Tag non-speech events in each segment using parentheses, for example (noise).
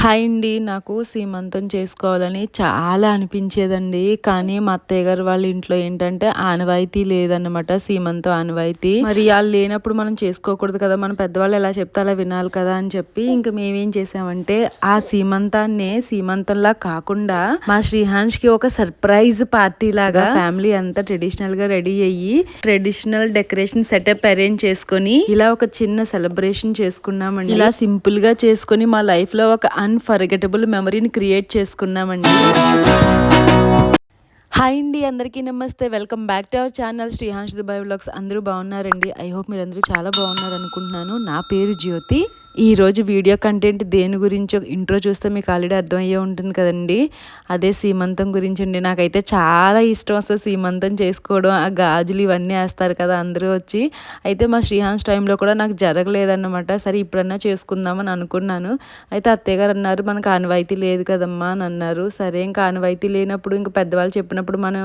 Hi అండి నాకు సీమంతం చేసుకోవాలని చాలా అనిపించేదండి. కానీ మా అత్తయ్య గారు వాళ్ళ ఇంట్లో ఏంటంటే ఆనవాయితీ లేదన్నమాట సీమంతం ఆనవాయితీ. మరి వాళ్ళు లేనప్పుడు మనం చేసుకోకూడదు కదా మన పెద్దవాళ్ళు ఎలా చెప్తే అలా వినాలి కదా అని చెప్పి ఇంకా మేమేం చేసామంటే ఆ సీమంతాన్ని సీమంతంలా కాకుండా మా శ్రీహాన్స్కి ఒక సర్ప్రైజ్ పార్టీ లాగా ఫ్యామిలీ అంతా ట్రెడిషనల్గా రెడీ అయ్యి ట్రెడిషనల్ డెకరేషన్ సెటప్ అరేంజ్ చేసుకొని ఇలా ఒక చిన్న సెలబ్రేషన్ చేసుకున్నామండి. ఇలా సింపుల్గా చేసుకొని మా లైఫ్లో ఒక అన్ఫర్గెటబుల్ మెమరీని క్రియేట్ చేసుకున్నామండి. హాయ్ అండి అందరికీ నమస్తే. Welcome back to our channel Srihans Dubai vlogs అందరూ బాగున్నారండి? ఐ హోప్ మీరు అందరూ చాలా బాగున్నారు అనుకుంటున్నాను నా పేరు జ్యోతి. ఈరోజు వీడియో కంటెంట్ దేని గురించి ఇంట్రో చూస్తే మీకు ఆల్రెడీ అర్థమయ్యే ఉంటుంది కదండి. అదే సీమంతం గురించి అండి నాకైతే చాలా ఇష్టం వస్తుంది సీమంతం చేసుకోవడం. ఆ గాజులు ఇవన్నీ వేస్తారు కదా అందరూ వచ్చి. అయితే మా శ్రీహాన్స్ టైంలో కూడా నాకు జరగలేదన్నమాట. సరే ఇప్పుడన్నా చేసుకుందామని అనుకున్నాను. అయితే అత్తయ్య గారు అన్నారు మనకు ఆనవాయితీ లేదు కదమ్మా అని అన్నారు. సరే ఇంకా ఆనవాయితీ లేనప్పుడు ఇంకా పెద్దవాళ్ళు చెప్పినప్పుడు మనం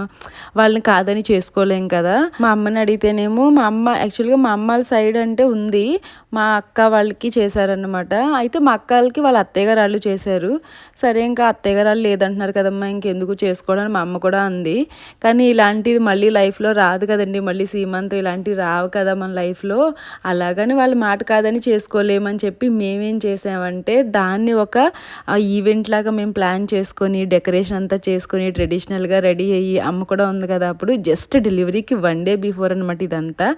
వాళ్ళని కాదని చేసుకోలేం కదా. మా అమ్మని అడిగితేనేమో మా అమ్మ యాక్చువల్గా మా అమ్మ వాళ్ళ సైడ్ అంటే ఉంది. మా అక్క వాళ్ళకి చేసే చేశారనమాట అయితే మా అక్కలకి వాళ్ళ అత్తయ్య గారు వాళ్ళు చేశారు. సరే ఇంకా అత్తయ్యగారాళ్ళు వాళ్ళు లేదంటున్నారు కదమ్మా ఇంకెందుకు చేసుకోవడం మా అమ్మ కూడా అంది. కానీ ఇలాంటిది మళ్ళీ లైఫ్లో రాదు కదండి. మళ్ళీ సీమంతం ఇలాంటివి రావు కదా మన లైఫ్లో. అలాగని వాళ్ళ మాట కాదని చేసుకోలేమని చెప్పి మేమేం చేసామంటే దాన్ని ఒక ఈవెంట్ లాగా మేము ప్లాన్ చేసుకొని డెకరేషన్ అంతా చేసుకొని ట్రెడిషనల్గా రెడీ అయ్యి అమ్మ కూడా ఉంది కదా అప్పుడు జస్ట్ డెలివరీకి వన్ డే బిఫోర్ అనమాట ఇదంతా.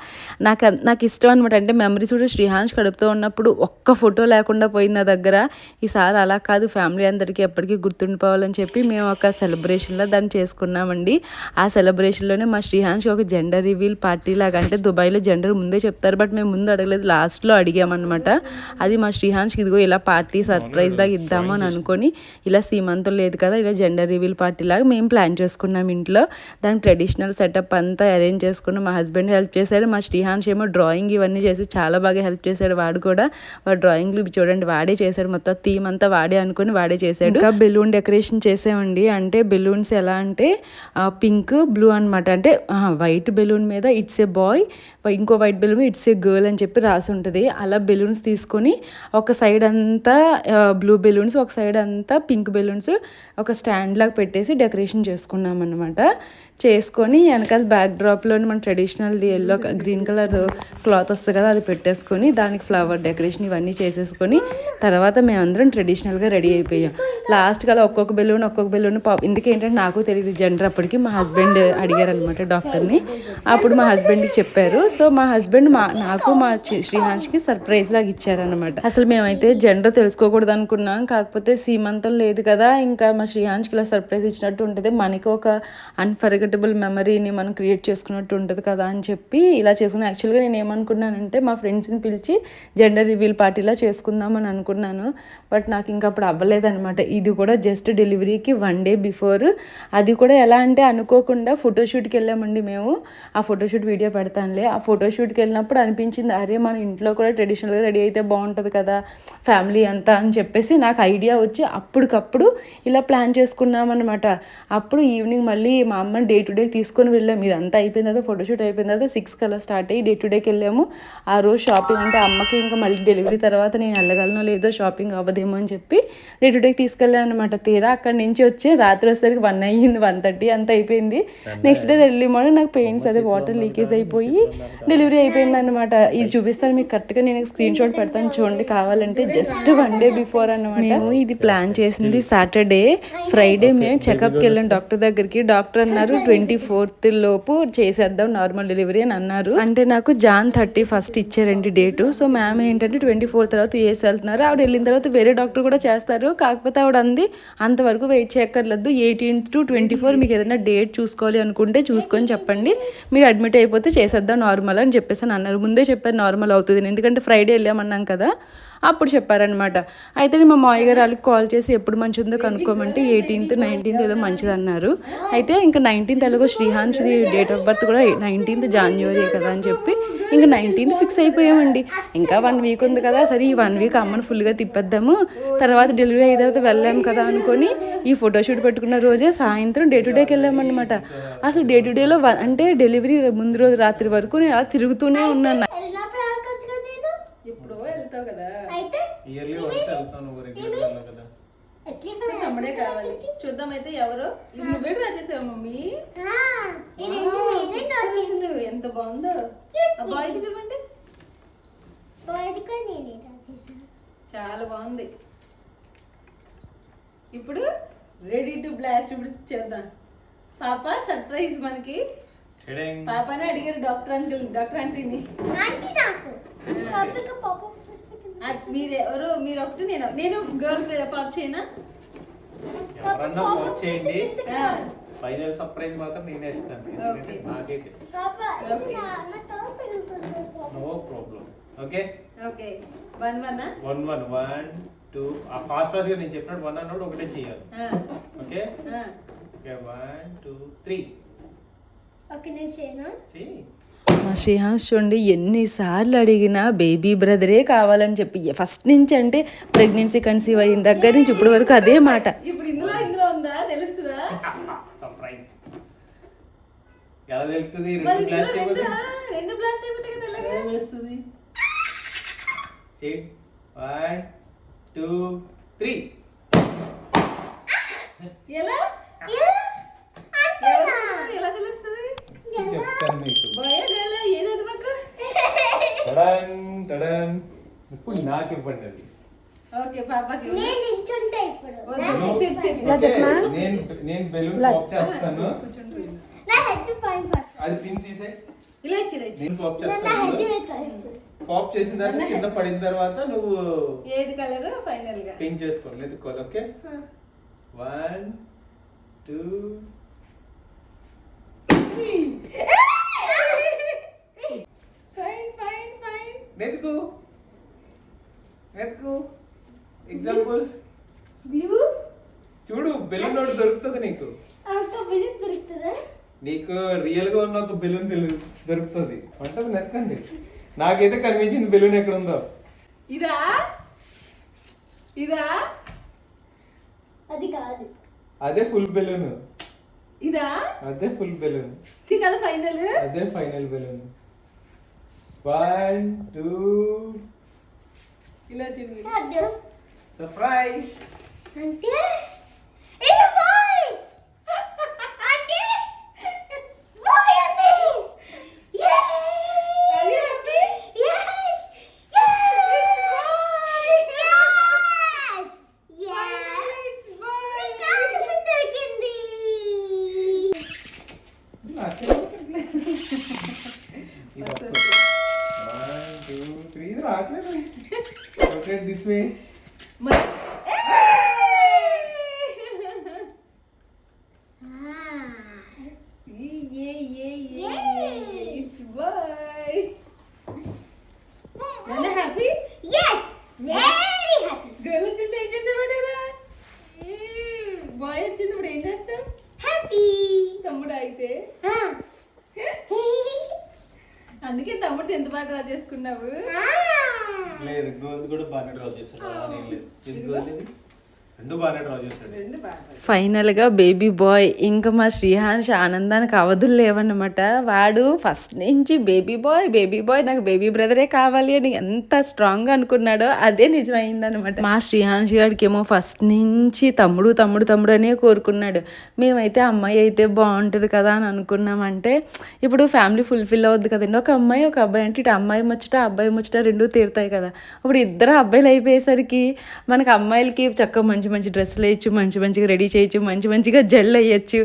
నాకు నాకు ఇష్టం అనమాట అంటే మెమరీస్ కూడా శ్రీహాన్స్ కడుపుతో ఉన్నప్పుడు ఒక్క ఒక్క ఫోటో లేకుండా పోయింది నా దగ్గర. ఈసారి అలా కాదు ఫ్యామిలీ అందరికీ ఎప్పటికీ గుర్తుండిపోవాలని చెప్పి మేము ఒక సెలబ్రేషన్లో దాన్ని చేసుకున్నామండి. ఆ సెలబ్రేషన్లోనే మా శ్రీహాన్స్ ఒక జెండర్ రివీల్ పార్టీ లాగా అంటే దుబాయ్లో జెండర్ ముందే చెప్తారు బట్ మేము ముందు అడగలేదు లాస్ట్లో అడిగామన్నమాట. అది మా శ్రీహాన్స్ ఇదిగో ఇలా పార్టీ సర్ప్రైజ్ లాగా ఇద్దాము అని అనుకొని ఇలా సీమంతం లేదు కదా ఇలా జెండర్ రివీల్ పార్టీ లాగా మేము ప్లాన్ చేసుకున్నాం ఇంట్లో. దాని ట్రెడిషనల్ సెటప్ అంతా అరేంజ్ చేసుకున్నాం. మా హస్బెండ్ హెల్ప్ చేశాడు మా శ్రీహాన్స్ ఏమో డ్రాయింగ్ ఇవన్నీ చేసి చాలా బాగా హెల్ప్ చేశాడు వాడు కూడా. వాడు డ్రాయింగ్లు చూడండి వాడే చేశాడు మొత్తం. థీమ్ అంతా వాడే అనుకుని వాడే చేశాడు. ఇంకా బెలూన్ డెకరేషన్ చేసామండి. అంటే బెలూన్స్ ఎలా అంటే పింక్ బ్లూ అనమాట అంటే వైట్ బెలూన్ మీద ఇట్స్ ఏ బాయ్ ఇంకో white balloon it's a girl అని చెప్పి రాసి ఉంటుంది. అలా బెలూన్స్ తీసుకొని ఒక సైడ్ అంతా బ్లూ బెలూన్స్ ఒక సైడ్ అంతా పింక్ బెలూన్స్ ఒక స్టాండ్ లాగా పెట్టేసి డెకరేషన్ చేసుకున్నాం అనమాట చేసుకొని వెనకాల బ్యాక్ డ్రాప్లో మన traditional yellow green colour cloth వస్తుంది కదా అది పెట్టేసుకొని దానికి ఫ్లవర్ డెకరేషన్ ఇవన్నీ చేసేసుకొని తర్వాత మేమందరం ట్రెడిషనల్గా రెడీ అయిపోయాం. లాస్ట్ అలా ఒక్కొక్క బెలూన్ ఒక్కొక్క బెలూన్ ఎందుకేంటంటే నాకు తెలియదు జెండర్ అప్పటికి మా హస్బెండ్ అడిగారు అనమాట డాక్టర్ని అప్పుడు మా హస్బెండ్కి చెప్పారు. సో మా హస్బెండ్ మా నాకు మా శ్రీహాన్స్కి సర్ప్రైజ్ లాగా ఇచ్చారనమాట అసలు మేమైతే జెండర్ తెలుసుకోకూడదు అనుకున్నాం. కాకపోతే సీమంతం లేదు కదా ఇంకా మా శ్రీహాన్స్కి ఇలా సర్ప్రైజ్ ఇచ్చినట్టు ఉంటుంది. మనకి ఒక అన్ఫర్గటబుల్ మెమరీని మనం క్రియేట్ చేసుకున్నట్టు ఉంటుంది కదా అని చెప్పి ఇలా చేసుకున్నాను యాక్చువల్గా నేను ఏమనుకున్నానంటే మా ఫ్రెండ్స్ని పిలిచి జెండర్ రివీల్ పార్టీ పార్టీలా చేసుకుందామని అనుకున్నాను. బట్ నాకు ఇంకా అప్పుడు అవ్వలేదనమాట ఇది కూడా జస్ట్ డెలివరీకి వన్ డే బిఫోర్. అది కూడా ఎలా అంటే అనుకోకుండా ఫోటోషూట్కి వెళ్ళామండి మేము. ఆ ఫోటోషూట్ వీడియో పెడతానులే. ఆ ఫోటోషూట్కి వెళ్ళినప్పుడు అనిపించింది అరే మన ఇంట్లో కూడా ట్రెడిషనల్గా రెడీ అయితే బాగుంటుంది కదా ఫ్యామిలీ అంతా అని చెప్పేసి నాకు ఐడియా వచ్చి అప్పటికప్పుడు ఇలా ప్లాన్ చేసుకున్నామన్నమాట. అప్పుడు ఈవినింగ్ మళ్ళీ మా అమ్మని డే టు డే తీసుకొని వెళ్ళాము. ఇదంతా అయిపోయిన తర్వాత ఫోటోషూట్ అయిపోయిన తర్వాత సిక్స్ కల్లా స్టార్ట్ అయ్యి డే టు డేకి వెళ్ళాము. ఆ రోజు షాపింగ్ అంటే అమ్మకి ఇంకా మళ్ళీ డెలివరీ తర్వాత నేను వెళ్ళగలనో లేదో షాపింగ్ అవ్వదేమో అని చెప్పి డే టు డేకి తీసుకెళ్ళాను అనమాట తీరా అక్కడి నుంచి వచ్చి రాత్రి వచ్చేసరికి వన్ అయ్యింది వన్ థర్టీ అంత అయిపోయింది. నెక్స్ట్ డే ఎర్లీ మార్నింగ్ నాకు పెయింట్స్ అదే వాటర్ లీకేజ్ అయిపోయి డెలివరీ అయిపోయింది అనమాట ఇది చూపిస్తాను మీకు కరెక్ట్గా నేను స్క్రీన్ షాట్ పెడతాను చూడండి కావాలంటే. జస్ట్ వన్ డే బిఫోర్ అనమాట మేము ఇది ప్లాన్ చేసింది సాటర్డే ఫ్రైడే మేము చెకప్కి వెళ్ళాం డాక్టర్ దగ్గరికి. డాక్టర్ అన్నారు ట్వంటీ ఫోర్త్ లోపు చేసేద్దాం నార్మల్ డెలివరీ అని అన్నారు. అంటే నాకు జాన్ థర్టీ ఫస్ట్ ఇచ్చారండి డేటు సో మ్యామ్ ఏంటంటే ట్వంటీ ఫోర్ తర్వాత ఏసి వెళ్తున్నారు. ఆవిడ వెళ్ళిన తర్వాత వేరే డాక్టర్ కూడా చేస్తారు. కాకపోతే ఆవిడ అంది అంతవరకు వెయిట్ చేయక్కర్లేదు. ఎయిటీన్త్ టు ట్వంటీ ఫోర్ మీకు ఏదైనా డేట్ చూసుకోవాలి అనుకుంటే చూసుకొని చెప్పండి. మీరు అడ్మిట్ అయిపోతే చేసేద్దాం నార్మల్ అని చెప్పేసి అన్నారు. ముందే చెప్పారు నార్మల్ అవుతుంది. ఎందుకంటే ఫ్రైడే వెళ్ళామన్నాం కదా. అప్పుడు చెప్పారనమాట అయితే మా మామయ్య గారు వాళ్ళకి కాల్ చేసి ఎప్పుడు మంచి ఉందో కనుక్కోమంటే ఎయిటీన్త్ నైన్టీన్త్ ఏదో మంచిది అన్నారు అయితే ఇంకా నైన్టీన్త్ ఎలాగో శ్రీహాన్స్ది డేట్ ఆఫ్ బర్త్ కూడా నైన్టీన్త్ జాన్యువరి కదా అని చెప్పి ఇంకా నైన్టీన్త్ ఫిక్స్ అయిపోయామండి. ఇంకా వన్ వీక్ ఉంది కదా సరే ఈ వన్ వీక్ అమ్మని ఫుల్గా తిప్పేద్దాము. తర్వాత డెలివరీ అయిన తర్వాత వెళ్ళాము కదా అనుకొని ఈ ఫోటోషూట్ పెట్టుకున్న రోజే సాయంత్రం డే టు డేకి వెళ్ళామన్నమాట. అసలు డే టు డేలో అంటే డెలివరీ ముందు రోజు రాత్రి వరకు నేను అలా తిరుగుతూనే ఉన్నాను. వెళ్తావు కదా ఇయర్లీ వన్స్ వెళ్తాను రెగ్యులర్ కదా. తమ్ముడే కావాలి. చూద్దాం అయితే ఎవరు? నువ్వే డ్రా చేసావు మమ్మీ? ఎంత బాగుందో. చూడండి బాయ్ది చేసాను చాలా బాగుంది. ఇప్పుడు రెడీ టు బ్లాస్ట్ ఇప్పుడు చేద్దాం. పాప సర్ప్రైజ్ మనకి. పాపని అడిగారు డాక్టర్ అంకుల్ డాక్టర్ ఆంటీని. ఆంటీ నాకు. పప్పుకి పప్పు అది మీరు ఎవరు మీరు ఒకటి నేను నేను గర్ల్ పేరు పాప చేయనా? ఎవరన్నా ఫోన్ చేయండి. ఫైనల్ సర్ప్రైజ్ మాత్రం నేనే ఇస్తాను. ఎందుకంటే. నాకే తెలుసు. నా problem okay okay one one one one one two ఆ ఫాస్ట్ ఫాస్ట్గా నేను చెప్పినట్టు వన్ అన్నోడు ఒకటే చేయాలి. Okay okay one two three okay నేను చేయను? చెయ్యి. మా శ్రీహాన్స్ చూడండి ఎన్నిసార్లు అడిగినా బేబీ బ్రదరే కావాలని చెప్పి ఫస్ట్ నుంచి అంటే ప్రెగ్నెన్సీ కన్సీవ్ అయిన దగ్గర నుంచి ఇప్పటి వరకు అదే మాట. ఇప్పుడు ఇందులో ఇందులో ఉందా? తెలుస్తుందా? సర్ప్రైజ్ ఎలా తెలుస్తుంది? రెండు రెండు? బ్లాస్ట్ కదా అలాగే తెలుస్తుంది? సీట్ వన్ టూ త్రీ ఎలా? చెప్తాను మీకు? టడన్ ఇప్పుడు నాకు ఇవ్వండి అది. నేను బెలూన్ పాప్ చేస్తాను. అది పిన్ తీసే నేను పాప్ నా హెడ్ చేస్తాను పాప్ చేసిన తర్వాత కింద పడిన తర్వాత నువ్వు ఏది కలర్ ఫైనల్గా. పింక్ చేసుకో లేదుకోవాలి okay. One two fine fine fine నెతుకు నెతుకు ఎగ్జాంపుల్స్ బ్లూ చూడు బెలూన్ ఒకటి దొరుకుతుంది నీకు. బిల్లు దొరుకుతుందా? నీకు రియల్గా ఉన్న ఒక బెలూన్ దొరుకుతుంది. అంటది నెతకండి నాకైతే కనిపించింది బెలూన్ ఎక్కడ ఉందో ఇదా? ఇదా? అది కాదు. అదే ఫుల్ బెలూన్ ఇదా అదే ఫుల్ బెలూన్ ఇది కదా ఫైనల్ అదే ఫైనల్ బెలూన్ వన్ టూ ఇలా తిరిగి కాదు సర్ప్రైజ్ అంటే ఇది బాయ్ అంటే బాయ్ అంటే యే Are you happy? yes yes yes It's boy. నాకు కావాల్సింది దొరికింది వన్ టూ త్రీ ఇది రావట్లేదు ఓకే దిస్ వే మరి- a a a a it's boy నన్ను happy yes very happy girl వచ్చింటే ఏం చేసేవాడారా బాయ్ వచ్చింది ఇప్పుడు ఏం చేస్తాం happy తమ్ముడు అయితే. ah (laughs) అందుకే తమ్ముడు ఎంత బాగా డ్రా చేసుకున్నావు? ah లేదు గోల్డ్ కూడా బాగా డ్రా చేస్తాడు ఏం లేదు. ఇది గోల్డ్ ఫైనల్గా బేబీ బాయ్ ఇంకా మా శ్రీహాన్స్ ఆనందానికి అవధులు లేవన్నమాట. వాడు ఫస్ట్ నుంచి బేబీ బాయ్ బేబీ బాయ్ నాకు బేబీ బ్రదరే కావాలి అని ఎంత స్ట్రాంగ్గా అనుకున్నాడో అదే నిజమైందనమాట మా శ్రీహాన్స్ గారికి ఏమో ఫస్ట్ నుంచి తమ్ముడు తమ్ముడు తమ్ముడు అనే కోరుకున్నాడు. మేమైతే అమ్మాయి అయితే బాగుంటుంది కదా అని అనుకున్నామంటే ఇప్పుడు ఫ్యామిలీ ఫుల్ఫిల్ అవుద్ది కదండి. ఒక అమ్మాయి ఒక అబ్బాయి అంటే ఇటు అమ్మాయి ముచ్చట అబ్బాయి ముచ్చట రెండు తీరుతాయి కదా. ఇప్పుడు ఇద్దరు అబ్బాయిలు అయిపోయేసరికి మనకి అమ్మాయిలకి చక్కగా మంచి మంచి డ్రెస్సులు వేయచ్చు మంచి మంచిగా రెడీ చేయొచ్చు మంచి మంచిగా జల్లు వేయచ్చు.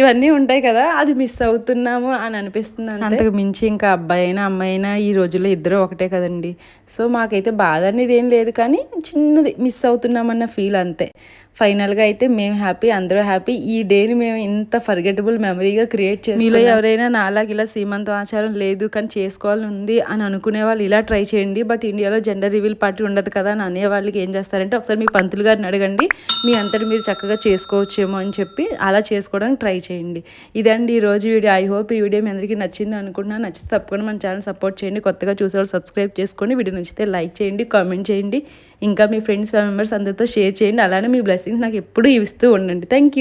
ఇవన్నీ ఉంటాయి కదా అది మిస్ అవుతున్నాము అని అనిపిస్తుంది అంతకు మించి ఇంకా అబ్బాయి అయినా అమ్మాయి అయినా ఈ రోజుల్లో ఇద్దరు ఒకటే కదండి. సో మాకైతే బాధ అనేది ఏం లేదు కానీ చిన్నది మిస్ అవుతున్నామన్న ఫీల్ అంతే. ఫైనల్గా అయితే మేము హ్యాపీ అందరూ హ్యాపీ. ఈ డేని మేము ఇంత ఫర్గెటబుల్ మెమరీగా క్రియేట్ చేసి మీలో ఎవరైనా నాలాగ ఇలా సీమంత ఆచారం లేదు కానీ చేసుకోవాలని ఉంది అని అనుకునే వాళ్ళు ఇలా ట్రై చేయండి. బట్ ఇండియాలో జెండర్ రివీల్ పార్టీ ఉండదు కదా అని అనే వాళ్ళకి ఏం చేస్తారంటే ఒకసారి మీ పంతులు గారిని అడగండి. మీ అంతటి మీరు చక్కగా చేసుకోవచ్చేమో అని చెప్పి అలా చేసుకోవడానికి ట్రై చేయండి. ఇదండి ఈ రోజు వీడియో. ఐ హోప్ ఈ వీడియో మీ అందరికీ నచ్చింది అనుకుంటున్నాను. నచ్చితే తప్పకుండా మన ఛానల్ సపోర్ట్ చేయండి. కొత్తగా చూసేవాళ్ళు సబ్స్క్రైబ్ చేసుకొని వీడియో నచ్చితే లైక్ చేయండి కామెంట్ చేయండి. ఇంకా మీ ఫ్రెండ్స్ ఫ్యామిలీ మెంబర్స్ అందరితో షేర్ చేయండి. అలానే మీ బ్లెస్ బ్లెస్సింగ్స్ నాకు ఎప్పుడూ ఇస్తూ ఉండండి. Thank you